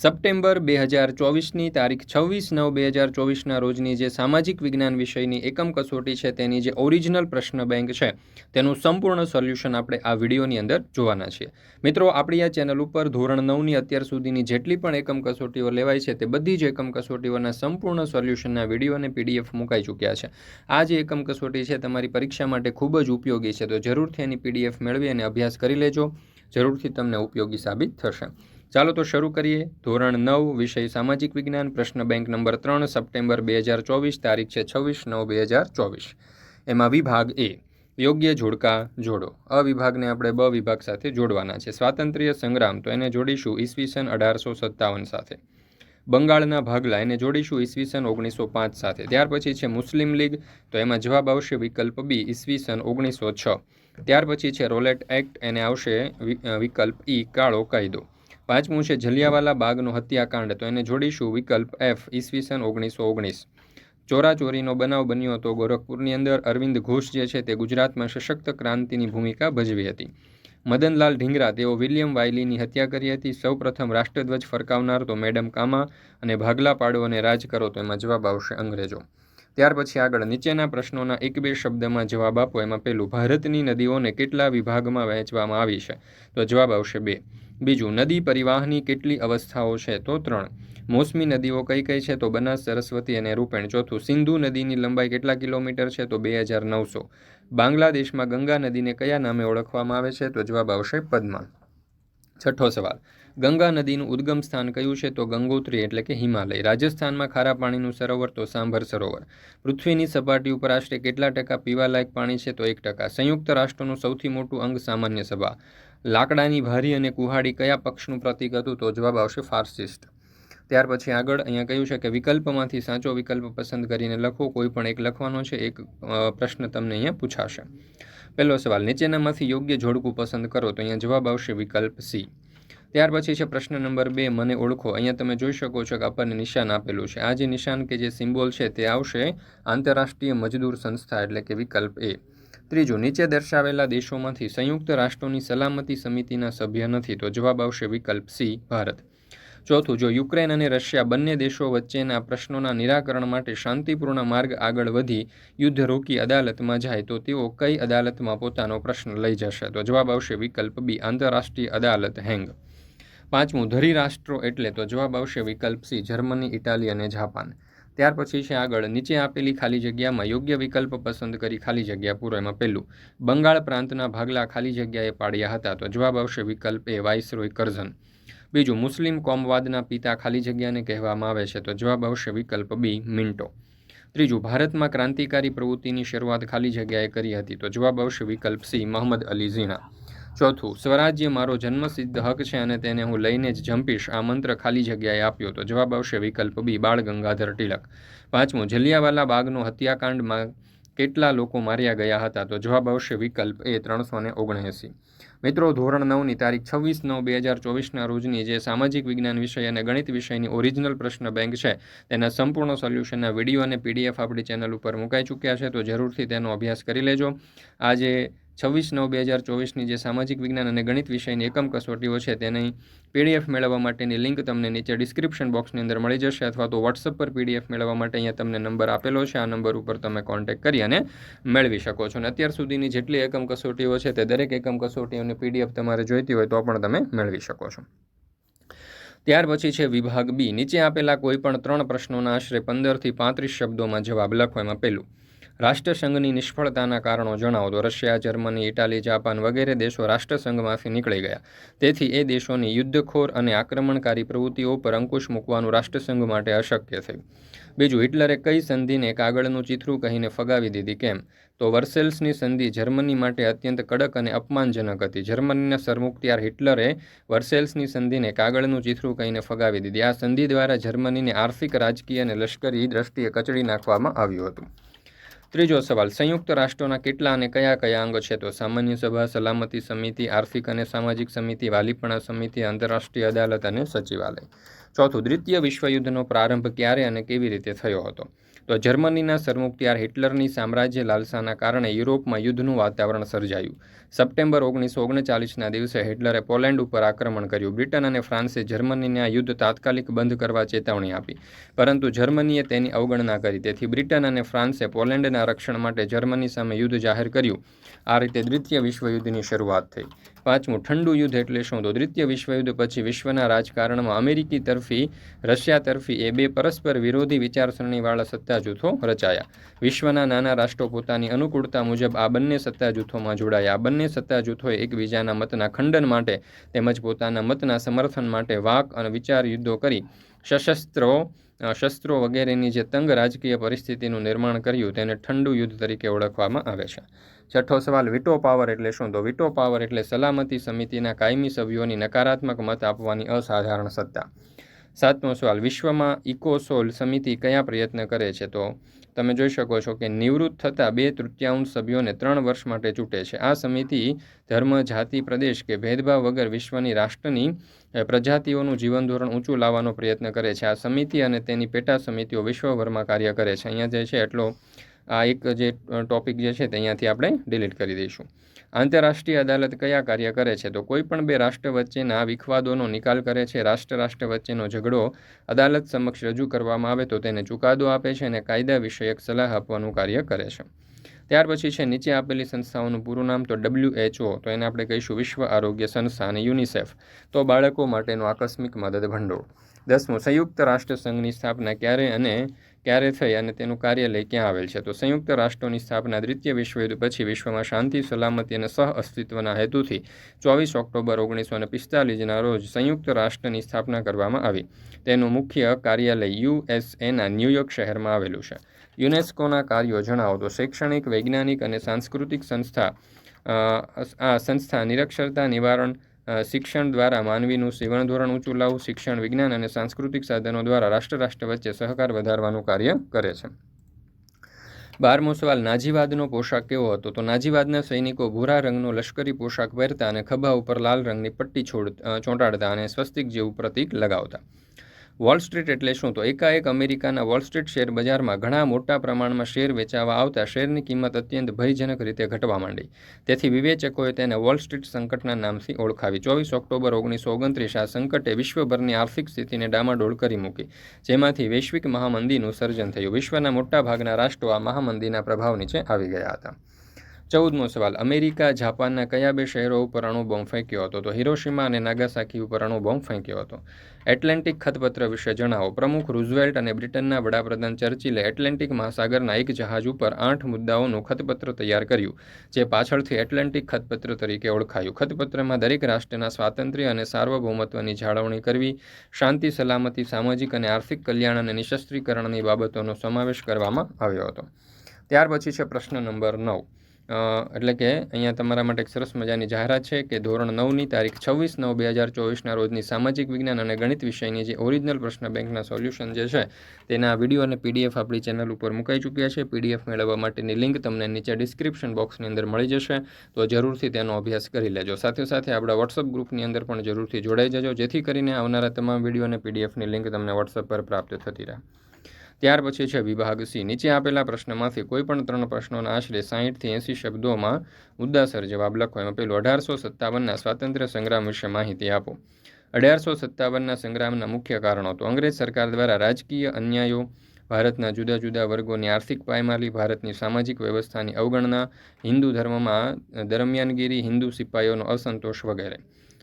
September બે હજાર ચોવીસની તારીખ છવ્વીસ નવ બે હજાર ચોવીસના રોજની જે સામાજિક વિજ્ઞાન વિષયની એકમ કસોટી છે, તેની જે ઓરિજિનલ પ્રશ્ન બેંક છે, તેનું સંપૂર્ણ સોલ્યુશન આપણે આ વિડીયોની અંદર જોવાના છીએ. મિત્રો, આપણી આ ચેનલ ઉપર ધોરણ નવની અત્યાર સુધીની જેટલી પણ એકમ કસોટીઓ લેવાય છે, તે બધી જ એકમ કસોટીઓના સંપૂર્ણ સોલ્યુશનના વીડિયો અને પીડીએફ મુકાઈ ચૂક્યા છે. આ જે એકમ કસોટી છે, તમારી પરીક્ષા માટે ખૂબ જ ઉપયોગી છે, તો જરૂરથી એની પીડીએફ મેળવી અને અભ્યાસ કરી લેજો. જરૂરથી તમને ઉપયોગી સાબિત થશે. ચાલો તો શરૂ કરીએ. ધોરણ નવ, વિષય સામાજિક વિજ્ઞાન, પ્રશ્ન બેંક નંબર ત્રણ, સપ્ટેમ્બર બે હજાર ચોવીસ, તારીખ છે છવ્વીસ નવ બે હજાર ચોવીસ. એમાં વિભાગ એ, યોગ્ય જોડકા જોડો. અવિભાગને વિભાગને આપણે બ વિભાગ સાથે જોડવાના છે. સ્વાતંત્ર્ય સંગ્રામ, તો એને જોડીશું ઈસવીસન અઢારસો સત્તાવન સાથે. બંગાળના ભાગલા, એને જોડીશું ઈસવીસન ઓગણીસો પાંચ સાથે. ત્યાર પછી છે મુસ્લિમ લીગ, તો એમાં જવાબ આવશે વિકલ્પ બી, ઈસવીસન ઓગણીસો છ. ત્યાર પછી છે રોલેટ એક્ટ, એને આવશે વિકલ્પ ઈ, કાળો કાયદો. પાંચમું છે જલિયાવાલા બાગનો હત્યાકાંડ, તો એને જોડીશું વિકલ્પ એફ ઈસવીસન ઓગણીસો ઓગણીસ. ચોરાચોરીનો બનાવ બન્યો હતો ગોરખપુરની અંદર. અરવિંદ ઘોષ જે છે તે ગુજરાતમાં સશક્ત ક્રાંતિની ભૂમિકા ભજવી હતી. મદનલાલ ઢીંગરા તેઓ વિલિયમ વાયલીની હત્યા કરી હતી. સૌપ્રથમ રાષ્ટ્રધ્વજ ફરકાવનાર તો મેડમ કામા અને ભાગલા પાડો અને રાજ કરો તો એમાં જવાબ આવશે અંગ્રેજો. ત્યાર પછી આગળ નીચેના પ્રશ્નોના એક બે શબ્દમાં જવાબ આપો. એમાં પહેલું, ભારતની નદીઓને કેટલા વિભાગમાં વહેંચવામાં આવી છે? તો જવાબ આવશે બે. બીજું, નદી પરિવાહની કેટલી અવસ્થાઓ છે? તો ત્રણ. મોસમી નદીઓ કઈ કઈ છે? તો બનાસ, સરસ્વતી અને રૂપેણ. ચોથું, સિંધુ નદીની લંબાઈ કેટલા કિલોમીટર છે? તો બે હજાર નવસો. બાંગ્લાદેશમાં ગંગા નદીને કયા નામે ઓળખવામાં આવે છે? તો જવાબ આવશે પદ્મા. છઠ્ઠો સવાલ. ગંગા નદીનું ઉદ્ગમ સ્થાન કયું છે? તો ગંગોત્રી એટલે કે હિમાલય. રાજસ્થાનમાં ખારા પાણીનું સરોવર, તો સાંભર સરોવર. પૃથ્વીની સપાટી ઉપર આશરે કેટલા ટકા પીવાલાયક પાણી છે? તો એક ટકા. સંયુક્ત રાષ્ટ્રનું સૌથી મોટું અંગ સામાન્ય સભા. લાકડાની ભારી અને કુહાડી કયા પક્ષનું પ્રતીક હતું? તો જવાબ આવશે ફાર્સિસ્ટ. ત્યાર પછી આગળ અહીંયા કહ્યું છે કે વિકલ્પમાંથી સાચો વિકલ્પ પસંદ કરીને લખો. કોઈ પણ એક લખવાનો છે, એક પ્રશ્ન તમને અહીંયા પૂછાશે. પહેલો સવાલ, નીચેનામાંથી યોગ્ય જોડકું પસંદ કરો. તો અહીંયા જવાબ આવશે વિકલ્પ સી. ત્યાર પછી છે પ્રશ્ન નંબર બે, મને ઓળખો. અહીંયા તમે જોઈ શકો છો કે આપણને નિશાન આપેલું છે. આ જે નિશાન કે જે સિમ્બોલ છે તે આવશે આંતરરાષ્ટ્રીય મજદૂર સંસ્થા એટલે કે વિકલ્પ એ. ત્રીજું, નીચે દર્શાવેલા દેશોમાંથી સંયુક્ત રાષ્ટ્રોની સલામતી સમિતિના સભ્ય નથી તો જવાબ આવશે વિકલ્પ સી, ભારત. ચોથું, જો યુક્રેન અને રશિયા બંને દેશો વચ્ચેના પ્રશ્નોના નિરાકરણ માટે શાંતિપૂર્ણ માર્ગ આગળ વધી, યુદ્ધ રોકી અદાલતમાં જાય, તો તેઓ કઈ અદાલતમાં પોતાનો પ્રશ્ન લઈ જશે? તો જવાબ આવશે વિકલ્પ બી, આંતરરાષ્ટ્રીય અદાલત, હેંગ. પાંચમું, ધરી રાષ્ટ્રો એટલે તો જવાબ આવશે વિકલ્પ સી, જર્મની, ઇટાલી અને જાપાન. ત્યાર પછી છે આગળ, નીચે આપેલી ખાલી જગ્યામાં યોગ્ય વિકલ્પ પસંદ કરી ખાલી જગ્યા પૂરો એમાં પહેલું. બંગાળ પ્રાંતના ભાગલા ખાલી જગ્યાએ પાડ્યા હતા તો જવાબ આવશે વિકલ્પ એ, વાઇસરોય કરઝન. બીજું, મુસ્લિમ કોમવાદના પિતા ખાલી જગ્યાને કહેવામાં આવે છે તો જવાબ આવશે વિકલ્પ બી, મિન્ટો. ત્રીજું, ભારતમાં ક્રાંતિકારી પ્રવૃત્તિની શરૂઆત ખાલી જગ્યાએ કરી હતી તો જવાબ આવશે વિકલ્પ સી, મોહમ્મદ અલી ઝીણા. ચોથું, સ્વરાજ્ય મારો જન્મસિદ્ધ હક છે અને તેને હું લઈને જ જંપીશ. આ મંત્ર ખાલી જગ્યાએ આપ્યો તો જવાબ આવશે વિકલ્પ બી, બાળ ગંગાધર તિલક. પાંચમું, જલિયાવાલા બાગનો હત્યાકાંડમાં કેટલા લોકો માર્યા ગયા હતા તો જવાબ આવશે વિકલ્પ એ, ત્રણસો ને ઓગણએંસી. મિત્રો, ધોરણ નવની તારીખ છવ્વીસ નવ બે હજાર ચોવીસના રોજની જે સામાજિક વિજ્ઞાન વિષય અને ગણિત વિષયની ઓરિજિનલ પ્રશ્ન બેંક છે, તેના સંપૂર્ણ સોલ્યુશનના વીડિયો અને પીડીએફ આપણી ચેનલ ઉપર મુકાઈ ચૂક્યા છે તો જરૂરથી તેનો અભ્યાસ કરી લેજો. આજે છવ્વીસ નવ બે હજાર ચોવીસની જે સામાજિક વિજ્ઞાન અને ગણિત વિષયની એકમ કસોટીઓ છે તેની પીડીએફ મેળવવા માટેની લિંક તમને નીચે ડિસ્ક્રિપ્શન બોક્સની અંદર મળી જશે અથવા તો વોટ્સઅપ પર પીડીએફ મેળવવા માટે અહીંયા તમને નંબર આપેલો છે. આ નંબર ઉપર તમે કોન્ટેક્ટ કરી અને મેળવી શકો છો. અને અત્યાર સુધીની જેટલી એકમ કસોટીઓ છે તે દરેક એકમ કસોટીઓની પીડીએફ તમારે જોઈતી હોય તો પણ તમે મેળવી શકો છો. ત્યાર પછી છે વિભાગ બી. નીચે આપેલા કોઈ પણ ત્રણ પ્રશ્નોના આશરે પંદરથી પાંત્રીસ શબ્દોમાં જવાબ લખો. એમાં પહેલું રાષ્ટ્રસંઘની નિષ્ફળતાના કારણો જણાવો તો રશિયા, જર્મની, ઇટાલી, જાપાન વગેરે દેશો રાષ્ટ્રસંઘમાંથી નીકળી ગયા. તેથી એ દેશોની યુદ્ધખોર અને આક્રમણકારી પ્રવૃત્તિઓ પર અંકુશ મૂકવાનું રાષ્ટ્રસંઘ માટે અશક્ય થયું બીજું, હિટલરે કઈ સંધિને કાગળનું ચિત્રું કહીને ફગાવી દીધી કેમ? તો વર્સેલ્સની સંધિ જર્મની માટે અત્યંત કડક અને અપમાનજનક હતી. જર્મનીના સરમુખત્યાર હિટલરે વર્સેલ્સની સંધિને કાગળનું ચિત્રું કહીને ફગાવી દીધી. આ સંધિ દ્વારા જર્મનીને આર્થિક, રાજકીય અને લશ્કરી દ્રષ્ટિએ કચડી નાખવામાં આવ્યું હતું. ત્રીજો સવાલ, સંયુક્ત રાષ્ટ્રોના કેટલા અને કયા કયા અંગો છે? તો સામાન્ય સભા, સલામતી સમિતિ, આર્થિક અને સામાજિક સમિતિ, વાલીપણા સમિતિ, આંતરરાષ્ટ્રીય અદાલત અને સચિવાલય. ચોથું, દ્વિતીય વિશ્વયુદ્ધનો પ્રારંભ ક્યારે અને કેવી રીતે થયો હતો? તો જર્મનીના સરમુખત્યાર હિટલરની સામ્રાજ્ય લાલસાના કારણે યુરોપમાં યુદ્ધનું વાતાવરણ સર્જાયું. સપ્ટેમ્બર ઓગણીસો ઓગણચાલીસના દિવસે હિટલરે પોલેન્ડ ઉપર આક્રમણ કર્યું. બ્રિટન અને ફ્રાન્સે જર્મનીને આ યુદ્ધ તાત્કાલિક બંધ કરવા ચેતવણી આપી. પરંતુ જર્મનીએ તેની અવગણના કરી. તેથી બ્રિટન અને ફ્રાન્સે પોલેન્ડના રક્ષણ માટે જર્મની સામે યુદ્ધ જાહેર કર્યું. આ રીતે દ્વિતીય વિશ્વયુદ્ધની શરૂઆત થઈ. પાંચમું, ઠંડુ યુદ્ધ એટલે શું? તો દ્વિતીય વિશ્વયુદ્ધ પછી વિશ્વના રાજકારણમાં અમેરિકી તરફી, રશિયા તરફી એ બે પરસ્પર વિરોધી વિચારસરણીવાળા સત્તા જૂથો રચાયા. વિશ્વના નાના રાષ્ટ્રો પોતાની અનુકૂળતા મુજબ આ બંને સત્તા જૂથોમાં જોડાયા. આ બંને સત્તા જૂથોએ એકબીજાના મતના ખંડન માટે તેમજ પોતાના મતના સમર્થન માટે વાક અને વિચાર યુદ્ધો કરી. સશસ્ત્રો શસ્ત્રો વગેરેની જે તંગ રાજકીય પરિસ્થિતિનું નિર્માણ કર્યું તેને ઠંડુ યુદ્ધ તરીકે ઓળખવામાં આવે છે. છઠ્ઠો સવાલ, વિટો પાવર એટલે શું? તો વિટો પાવર એટલે સલામતી સમિતિના કાયમી સભ્યોની નકારાત્મક મત આપવાની અસાધારણ સત્તા. સાતમો સવાલ, વિશ્વમાં ઇકોસોલ સમિતિ કયા પ્રયત્ન કરે છે? તો તમે જોઈ શકો છો કે નિવૃત્ત થતાં બે તૃતીયાંશ સભ્યોને ત્રણ વર્ષ માટે ચૂંટે છે. આ સમિતિ ધર્મ, જાતિ, પ્રદેશ કે ભેદભાવ વગર વિશ્વની રાષ્ટ્રની પ્રજાતિઓનું જીવન ધોરણ ઊંચું લાવવાનો પ્રયત્ન કરે છે. આ સમિતિ અને તેની પેટા સમિતિઓ વિશ્વભરમાં કાર્ય કરે છે. અહીંયા જે છે એટલો આ એક જે ટોપિક જે છે તે અહીંયાથી આપણે ડિલીટ કરી દઈશું. આંતરરાષ્ટ્રીય અદાલત કયા કાર્ય કરે છે? તો કોઈ પણ બે રાષ્ટ્ર વચ્ચેના વિખવાદોનો નિકાલ કરે છે. રાષ્ટ્ર રાષ્ટ્ર વચ્ચેનો ઝઘડો અદાલત સમક્ષ રજૂ કરવામાં આવે તો તેને ચુકાદો આપે છે અને કાયદા વિષયક સલાહ આપવાનું કાર્ય કરે છે. ત્યાર પછી છે, નીચે આપેલી સંસ્થાઓનું પૂરું નામ તો ડબલ્યુએચઓ તો એને આપણે કહીશું વિશ્વ આરોગ્ય સંસ્થા અને યુનિસેફ. તો બાળકો માટેનું આકસ્મિક મદદ ભંડોળ દસમું, સંયુક્ત રાષ્ટ્ર સંઘની સ્થાપના ક્યારે અને ક્યારે થઈ અને તેનું કાર્યાલય ક્યાં આવેલ છે? તો સંયુક્ત રાષ્ટ્રોની સ્થાપના દ્વિતીય વિશ્વયુદ્ધ પછી વિશ્વમાં શાંતિ, સલામતી અને સહ અસ્તિત્વના હેતુથી ચોવીસ ઓક્ટોબર ઓગણીસો અને પિસ્તાલીસના રોજ સંયુક્ત રાષ્ટ્રની સ્થાપના કરવામાં આવી. તેનું મુખ્ય કાર્યાલય યુએસએના ન્યૂયોર્ક શહેરમાં આવેલું છે. યુનેસ્કોના કાર્યો જણાવો તો શૈક્ષણિક, વૈજ્ઞાનિક અને સાંસ્કૃતિક સંસ્થા આ સંસ્થા નિરક્ષરતા નિવારણ શિક્ષણ દ્વારા માનવીનું સેવન ધોરણ ઊંચું લાવવું શિક્ષણ, વિજ્ઞાન અને સાંસ્કૃતિક સાધનો દ્વારા રાષ્ટ્ર રાષ્ટ્ર વચ્ચે સહકાર વધારવાનું કાર્ય કરે છે. બારમો સવાલ, નાજીવાદનો પોશાક કેવો હતો? તો નાજીવાદના સૈનિકો ભૂરા રંગનો લશ્કરી પોશાક પહેરતા અને ખભા ઉપર લાલ રંગની પટ્ટી છોડ ચોંટાડતા અને સ્વસ્તિક જેવું પ્રતીક લગાવતા. વોલ સ્ટ્રીટ એટલે શું? તો એકાએક અમેરિકાના વોલ સ્ટ્રીટ શેર બજારમાં ઘણા મોટા પ્રમાણમાં શેર વેચાવા આવતા શેરની કિંમત અત્યંત ભયજનક રીતે ઘટવા માંડી. તેથી વિવેચકોએ તેને વોલ સ્ટ્રીટ સંકટના નામથી ઓળખાવી. ચોવીસ ઓક્ટોબર ઓગણીસો ઓગણત્રીસ આ સંકટે વિશ્વભરની આર્થિક સ્થિતિને ડામાડોળ કરી મૂકી. જેમાંથી વૈશ્વિક મહામંદીનું સર્જન થયું. વિશ્વના મોટાભાગના રાષ્ટ્રો આ મહામંદીના પ્રભાવ નીચે આવી ગયા હતા. ચૌદમો સવાલ. અમેરિકા, જાપાનના કયા બે શહેરો ઉપર અણુ બોમ્બ ફેંક્યો હતો? તો હિરોશિમા અને નાગાસાકી ઉપર અણુ બોમ્બ ફેંક્યો હતો. એટલેન્ટિક ખતપત્ર વિશે જણાવો. પ્રમુખ રૂઝવેલ્ટ અને બ્રિટનના વડાપ્રધાન ચર્ચિલે એટલેન્ટિક મહાસાગરના એક જહાજ ઉપર આઠ મુદ્દાઓનું ખતપત્ર તૈયાર કર્યું, જે પાછળથી એટલેન્ટિક ખતપત્ર તરીકે ઓળખાયું. ખતપત્રમાં દરેક રાષ્ટ્રના સ્વાતંત્ર્ય અને સાર્વભૌમત્વની જાળવણી કરવી, શાંતિ, સલામતી, સામાજિક અને આર્થિક કલ્યાણ અને નિશસ્ત્રીકરણની બાબતોનો સમાવેશ કરવામાં આવ્યો હતો. ત્યાર પછી છે પ્રશ્ન નંબર નવ. એટલે કે અહીંયા તમારા માટે એક સરસ મજાની જાહેરાત છે કે ધોરણ નવની તારીખ છવ્વીસ નવ બે હજાર ચોવીસના રોજની સામાજિક વિજ્ઞાન અને ગણિત વિષયની જે ઓરિજિનલ પ્રશ્ન બેંકના સોલ્યુશન જે છે, તેના વીડિયો અને પીડીએફ આપણી ચેનલ ઉપર મુકાઈ ચૂક્યા છે. પીડીએફ મેળવવા માટેની લિંક તમને નીચે ડિસ્ક્રિપ્શન બોક્સની અંદર મળી જશે, તો જરૂરથી તેનો અભ્યાસ કરી લેજો. સાથે સાથે આપણા વોટ્સઅપ ગ્રુપની અંદર પણ જરૂરથી જોડાઈ જજો, જેથી કરીને આવનારા તમામ વીડિયો અને પીડીએફની લિંક તમને વોટ્સઅપ પર પ્રાપ્ત થતી રહે. ત્યાર પછી છે વિભાગ સી. નીચે આપેલા પ્રશ્નમાંથી કોઈ પણ ત્રણ પ્રશ્નોના આશરે સાહીઠથી એંસી શબ્દોમાં મુદ્દાસર જવાબ લખો. એમાં પેલું, અઢારસો સત્તાવનના સ્વાતંત્ર્ય સંગ્રામ વિશે માહિતી આપો. અઢારસો સત્તાવનના સંગ્રામના મુખ્ય કારણો તો અંગ્રેજ સરકાર દ્વારા રાજકીય અન્યાયો, ભારતના જુદા જુદા વર્ગોની આર્થિક પાયમાલી, ભારતની સામાજિક વ્યવસ્થાની અવગણના, હિન્દુ ધર્મમાં દરમિયાનગીરી, હિન્દુ સિપાહીઓનો અસંતોષ વગેરે.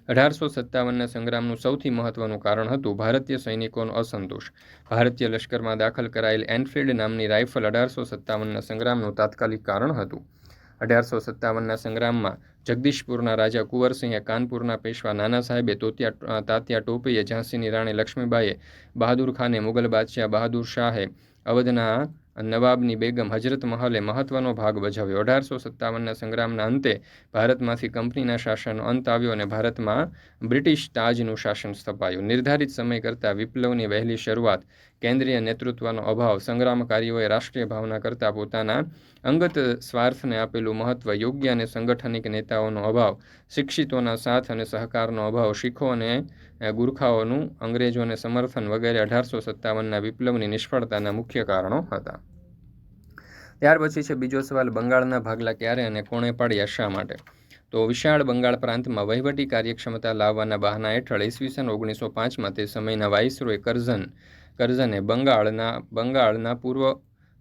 અઢારસો સત્તાવનના સંગ્રામનું સૌથી મહત્વનું કારણ હતું ભારતીય સૈનિકોનો અસંતોષ. ભારતીય લશ્કરમાં દાખલ કરાયેલ એનફિલ્ડ નામની રાઇફલ અઢારસો સત્તાવનના સંગ્રામનું તાત્કાલિક કારણ હતું. અઢારસો સત્તાવનના સંગ્રામમાં જગદીશપુરના રાજા કુંવરસિંહે કાનપુરના પેશવા નાના સાહેબે તોતિયા તાત્યા ટોપીએ ઝાંસીની રાણી લક્ષ્મીબાઈએ બહાદુર ખાને મુગલ બાદશાહ બહાદુર શાહે અવધના નવાબની બેગમ હજરત મહલે મહત્વનો ભાગ ભજવ્યો. અઢારસો સત્તાવનના સંગ્રામના અંતે ભારતમાંથી કંપનીના શાસનનો અંત આવ્યો અને ભારતમાં બ્રિટિશ તાજનું શાસન સ્થપાયું. નિર્ધારિત સમય કરતાં વિપ્લવની વહેલી શરૂઆત કેન્દ્રીય નેતૃત્વનો અભાવ સંગ્રામકારીઓએ રાષ્ટ્રીય ભાવના કરતાં પોતાના અંગત સ્વાર્થને આપેલું મહત્વ, યોગ્ય અને સંગઠનિક નેતાઓનો અભાવ, શિક્ષિતોના સાથ અને સહકારનો અભાવ, શીખો અને ગુરખાઓનું અંગ્રેજોને સમર્થન વગેરે અઢારસો સત્તાવનના વિપ્લવની નિષ્ફળતાના મુખ્ય કારણો હતા. ત્યાર પછી છે બીજો સવાલ, બંગાળના ભાગલા ક્યારે અને કોણે પાડ્યા, શા માટે? તો વિશાળ બંગાળ પ્રાંતમાં વહીવટી કાર્યક્ષમતા લાવવાના બહાના હેઠળ ઈસવીસન ઓગણીસો પાંચમાં તે સમયના વાઇસરોય કરઝન કરઝને બંગાળના બંગાળના પૂર્વ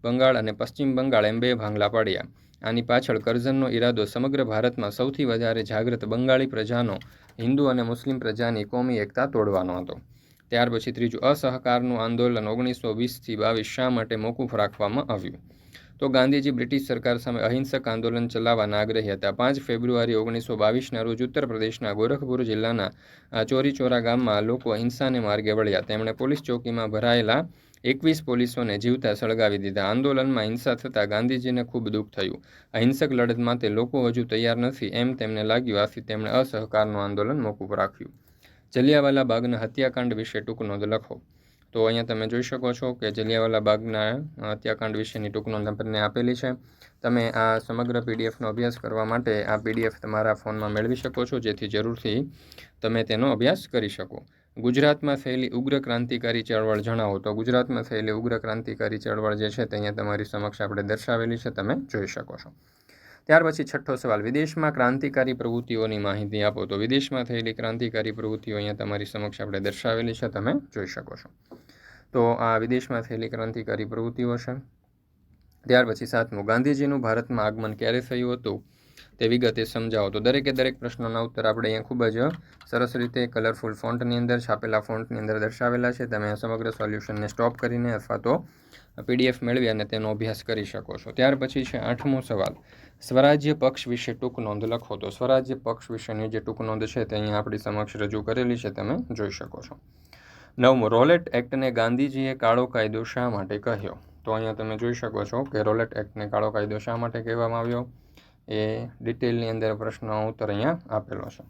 બંગાળ અને પશ્ચિમ બંગાળ એમ બે ભાંગલા પાડ્યા. આની પાછળ કરઝનનો ઈરાદો સમગ્ર ભારતમાં સૌથી વધારે જાગૃત બંગાળી પ્રજાનો, હિન્દુ અને મુસ્લિમ પ્રજાની કોમી એકતા તોડવાનો હતો. ત્યાર પછી ત્રીજું અસહકારનું આંદોલન ઓગણીસો વીસથી બાવીસ શા માટે મોકૂફ રાખવામાં આવ્યું? તો ગાંધીજી બ્રિટિશ સરકાર સામે અહિંસક આંદોલન ચલાવવાના આગ્રહી હતા. પાંચ ફેબ્રુઆરી ઓગણીસો બાવીસના રોજ ઉત્તર પ્રદેશના ગોરખપુર જિલ્લાના ચોરીચોરા ગામમાં લોકો અહિંસાને માર્ગે વળ્યા. તેમણે પોલીસ ચોકીમાં ભરાયેલા એકવીસ પોલીસોને જીવતા સળગાવી દીધા. આંદોલનમાં હિંસા થતાં ગાંધીજીને ખૂબ દુઃખ થયું. અહિંસક લડત માટે લોકો હજુ તૈયાર નથી એમ તેમને લાગ્યું. આથી તેમણે અસહકારનું આંદોલન મોકૂફ રાખ્યું. જલિયાવાલા બાગના હત્યાકાંડ વિશે ટૂંક નોંધ લખો. તો અહીંયા તમે જોઈ શકો છો કે જલિયાવાલા બાગના હત્યાકાંડ વિશેની ટૂંક નોંધ આપણને આપેલી છે. તમે આ સમગ્ર પીડીએફનો અભ્યાસ કરવા માટે આ પીડીએફ તમારા ફોનમાં મેળવી શકો છો, જેથી જરૂરથી તમે તેનો અભ્યાસ કરી શકો. ગુજરાતમાં થયેલી ઉગ્ર ક્રાંતિકારી ચળવળ જણાવો તો ગુજરાતમાં થયેલી ઉગ્ર ક્રાંતિકારી ચળવળ જે છે તે અહીંયા તમારી સમક્ષ આપણે દર્શાવેલી છે, તમે જોઈ શકો છો. ત્યાર પછી છઠ્ઠો સવાલ, વિદેશમાં ક્રાંતિકારી પ્રવૃત્તિઓની માહિતી આપો તો વિદેશમાં થયેલી ક્રાંતિકારી પ્રવૃત્તિઓ અહીંયા તમારી સમક્ષ આપણે દર્શાવેલી છે, તમે જોઈ શકો છો. તો આ વિદેશમાં થયેલી ક્રાંતિકારી પ્રવૃત્તિઓ છે. ત્યાર પછી સાતમું, ગાંધીજીનું ભારતમાં આગમન ક્યારે થયું હતું તે વિગતે સમજાવો. તો દરેકે દરેક પ્રશ્નોના ઉત્તર આપણે અહીંયા ખૂબ જ સરસ રીતે કલરફુલ ફોન્ટની અંદર, છાપેલા ફોન્ટની અંદર દર્શાવેલા છે. તમે સમગ્ર સોલ્યુશનને સ્ટોપ કરીને અથવા તો પીડીએફ મેળવી અને તેનો અભ્યાસ કરી શકો છો. ત્યાર પછી છે આઠમો સવાલ. સ્વરાજ્ય પક્ષ વિશે ટૂંક નોંધ લખો. તો સ્વરાજ્ય પક્ષ વિશેની જે ટૂંક નોંધ છે તે અહીંયા આપણી સમક્ષ રજૂ કરેલી છે, તમે જોઈ શકો છો. નવમો, રોલેટ એક્ટને ગાંધીજીએ કાળો કાયદો શા માટે કહ્યો? તો અહીંયા તમે જોઈ શકો છો કે રોલેટ એક્ટને કાળો કાયદો શા માટે કહેવામાં આવ્યો? એ ડિટેલની અંદર પ્રશ્નનો ઉત્તર અહીંયા આપેલો છે.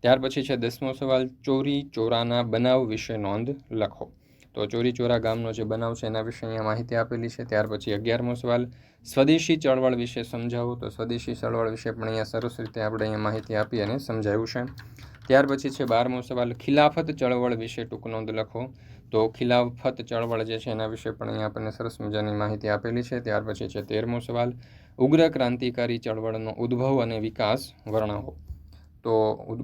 ત્યાર પછી છે દસમો સવાલ. ચોરી, ચોરાના બનાવ વિશે નોંધ લખો. તો ચોરી ચોરા ગામનો જે બનાવ છે એના વિશે અહીંયા માહિતી આપેલી છે. ત્યાર પછી અગિયારમો સવાલ સ્વદેશી ચળવળ વિશે સમજાવો તો સ્વદેશી ચળવળ વિશે પણ અહીંયા સરસ રીતે આપણે અહીંયા માહિતી આપી અને સમજાવ્યું છે. ત્યાર પછી છે બારમો સવાલ ખિલાફત ચળવળ વિશે ટૂંક નોંધ લખો. તો ખિલાફત ચળવળ જે છે એના વિશે પણ અહીંયા આપણને સરસ મજાની માહિતી આપેલી છે. ત્યાર પછી છે તેરમો સવાલ ઉગ્ર ક્રાંતિકારી ચળવળનો ઉદ્ભવ અને વિકાસ વર્ણવો. તો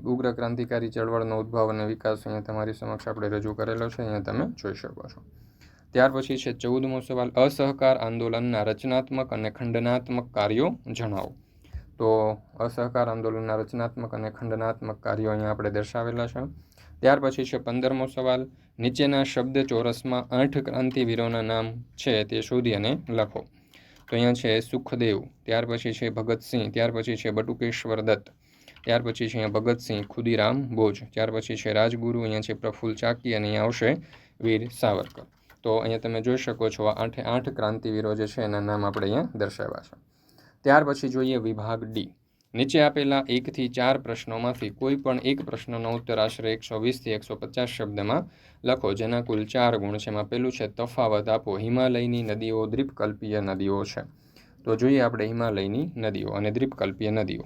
ઉગ્ર ક્રાંતિકારી ચળવળનો ઉદ્ભવ અને વિકાસ અહીંયા તમારી સમક્ષ આપણે રજૂ કરેલો છે, અહીંયા તમે જોઈ શકો છો. ત્યાર પછી છે, ચૌદમો સવાલ, અસહકાર આંદોલનના રચનાત્મક અને ખંડનાત્મક કાર્યો જણાવો. તો અસહકાર આંદોલનના રચનાત્મક અને ખંડનાત્મક કાર્યો અહીંયા આપણે દર્શાવેલા છે. ત્યાર પછી છે, પંદરમો સવાલ, નીચેના શબ્દ ચોરસમાં આઠ ક્રાંતિવીરોના નામ છે તે શોધી અને લખો. તો અહીંયા છે, સુખદેવ, ત્યાર પછી છે, ભગતસિંહ, ત્યાર પછી છે, બટુકેશ્વર દત્ત. ત્યાર પછી છે અહીંયા ભગતસિંહ ખુદીરામ બોજ. ત્યાર પછી છે રાજગુરુ, અહીંયા છે પ્રફુલ્લ ચાકી અને અહીંયા આવશે વીર સાવરકર. તો અહીંયા તમે જોઈ શકો છો આઠે આઠ ક્રાંતિવીરો જે છે એના નામ આપણે અહીંયા દર્શાવ્યા છે. ત્યાર પછી જોઈએ વિભાગ ડી. નીચે આપેલા એકથી ચાર પ્રશ્નોમાંથી કોઈ પણ એક પ્રશ્નનો ઉત્તર આશરે એકસો વીસથી એકસો પચાસ શબ્દમાં લખો. જેના કુલ ચાર ગુણ છે. એમાં પેલું છે તફાવત આપો. હિમાલયની નદીઓ દ્વીપકલ્પીય નદીઓ છે. તો જોઈએ આપણે હિમાલયની નદીઓ અને દ્વીપકલ્પીય નદીઓ.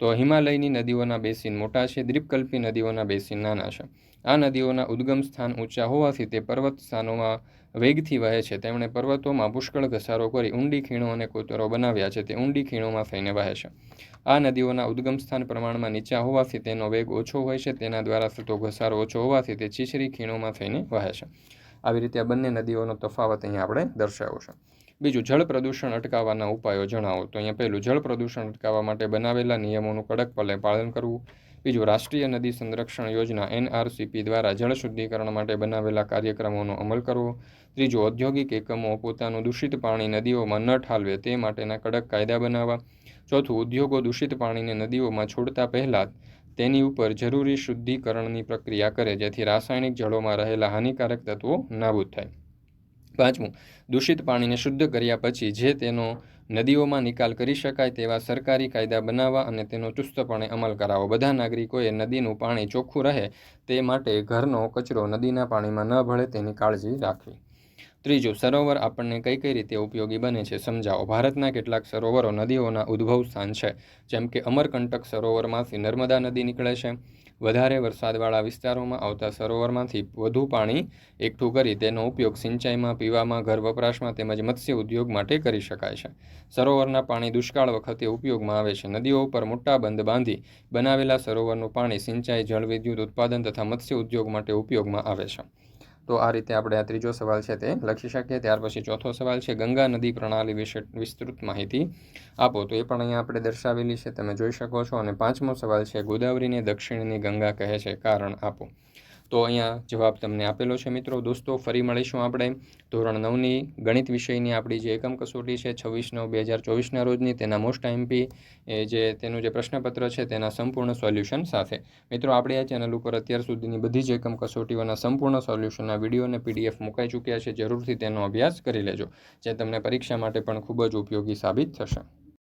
તો હિમાલયની નદીઓના બેસીન મોટા છે, દ્વીપકલ્પી નદીઓના બેસીન નાના છે. આ નદીઓના ઉદ્ગમ સ્થાન ઊંચા હોવાથી તે પર્વત સ્થાનોમાં વેગથી વહે છે. તેમણે પર્વતોમાં પુષ્કળ ઘસારો કરી ઊંડી ખીણો અને કોતરો બનાવ્યા છે. તે ઊંડી ખીણોમાં થઈને વહે છે. આ નદીઓના ઉદ્ગમ સ્થાન પ્રમાણમાં નીચા હોવાથી તેનો વેગ ઓછો હોય છે. તેના દ્વારા થતો ઘસારો ઓછો હોવાથી તે છીછરી ખીણોમાં થઈને વહે છે. આવી રીતે આ બંને નદીઓનો તફાવત અહીંયા આપણે દર્શાવ્યો છે. બીજું, જળ પ્રદૂષણ અટકાવવાના ઉપાયો જણાવો. તો અહીંયા પહેલું, જળ પ્રદૂષણ અટકાવવા માટે બનાવેલા નિયમોનું કડક પલે પાલન કરવું. બીજું, રાષ્ટ્રીય નદી સંરક્ષણ યોજના એનઆરસીપી દ્વારા જળ શુદ્ધિકરણ માટે બનાવેલા કાર્યક્રમોનો અમલ કરવો. ત્રીજું, ઔદ્યોગિક એકમો પોતાનું દૂષિત પાણી નદીઓમાં ન ઠાલવે તે માટેના કડક કાયદા બનાવવા. ચોથું, ઉદ્યોગો દૂષિત પાણીને નદીઓમાં છોડતા પહેલાં તેની ઉપર જરૂરી શુદ્ધિકરણની પ્રક્રિયા કરે, જેથી રાસાયણિક જળોમાં રહેલા હાનિકારક તત્વો નાબૂદ થાય. પાંચમું દૂષિત પાણીને શુદ્ધ કર્યા પછી જે તેનો નદીઓમાં નિકાલ કરી શકાય તેવા સરકારી કાયદા બનાવવા અને તેનો ચુસ્તપણે અમલ કરાવો. બધા નાગરિકોએ નદીનું પાણી ચોખ્ખું રહે તે માટે ઘરનો કચરો નદીના પાણીમાં ન ભળે તેની કાળજી રાખવી. ત્રીજું, સરોવર આપણને કઈ કઈ રીતે ઉપયોગી બને છે? સમજાવો. ભારતના કેટલાક સરોવરો નદીઓના ઉદ્ભવ સ્થાન છે, જેમ કે અમરકંટક સરોવરમાંથી નર્મદા નદી નીકળે છે. વધારે વરસાદવાળા વિસ્તારોમાં આવતા સરોવરમાંથી વધુ પાણી એકઠું કરી તેનો ઉપયોગ સિંચાઈમાં, પીવામાં, ઘર વપરાશમાં તેમજ મત્સ્ય ઉદ્યોગ માટે કરી શકાય છે. સરોવરના પાણી દુષ્કાળ વખતે ઉપયોગમાં આવે છે. નદીઓ પર મોટા બંધ બાંધી બનાવેલા સરોવરનું પાણી સિંચાઈ, જળવિદ્યુત ઉત્પાદન તથા મત્સ્ય ઉદ્યોગ માટે ઉપયોગમાં આવે છે. તો આ રીતે આપણે આ ત્રીજો સવાલ છે તે લખી શકીએ. ત્યાર પછી ચોથો સવાલ છે, ગંગા નદી પ્રણાલી વિશે વિસ્તૃત માહિતી આપો. તો એ પણ અહીંયા આપણે દર્શાવેલી છે, તમે જોઈ શકો છો. અને પાંચમો સવાલ છે, ગોદાવરીને દક્ષિણની ગંગા કહે છે. કારણ આપો. તો અહીંયા જવાબ તમને આપેલો છે મિત્રો. દોસ્તો, ફરી મળીશું આપણે ધોરણ નવની ગણિત વિષયની આપણી જે એકમ કસોટી છે છવ્વીસ નવ બે હજાર ચોવીસના રોજની, તેના મોસ્ટ એમપી એ જે તેનું જે પ્રશ્નપત્ર છે તેના સંપૂર્ણ સોલ્યુશન સાથે. મિત્રો, આપણે આ ચેનલ ઉપર અત્યાર સુધીની બધી જ એકમ કસોટીઓના સંપૂર્ણ સોલ્યુશનના વીડિયો અને પીડીએફ મુકાઈ ચૂક્યા છે. જરૂરથી તેનો અભ્યાસ કરી લેજો, જે તમને પરીક્ષા માટે પણ ખૂબ જ ઉપયોગી સાબિત થશે.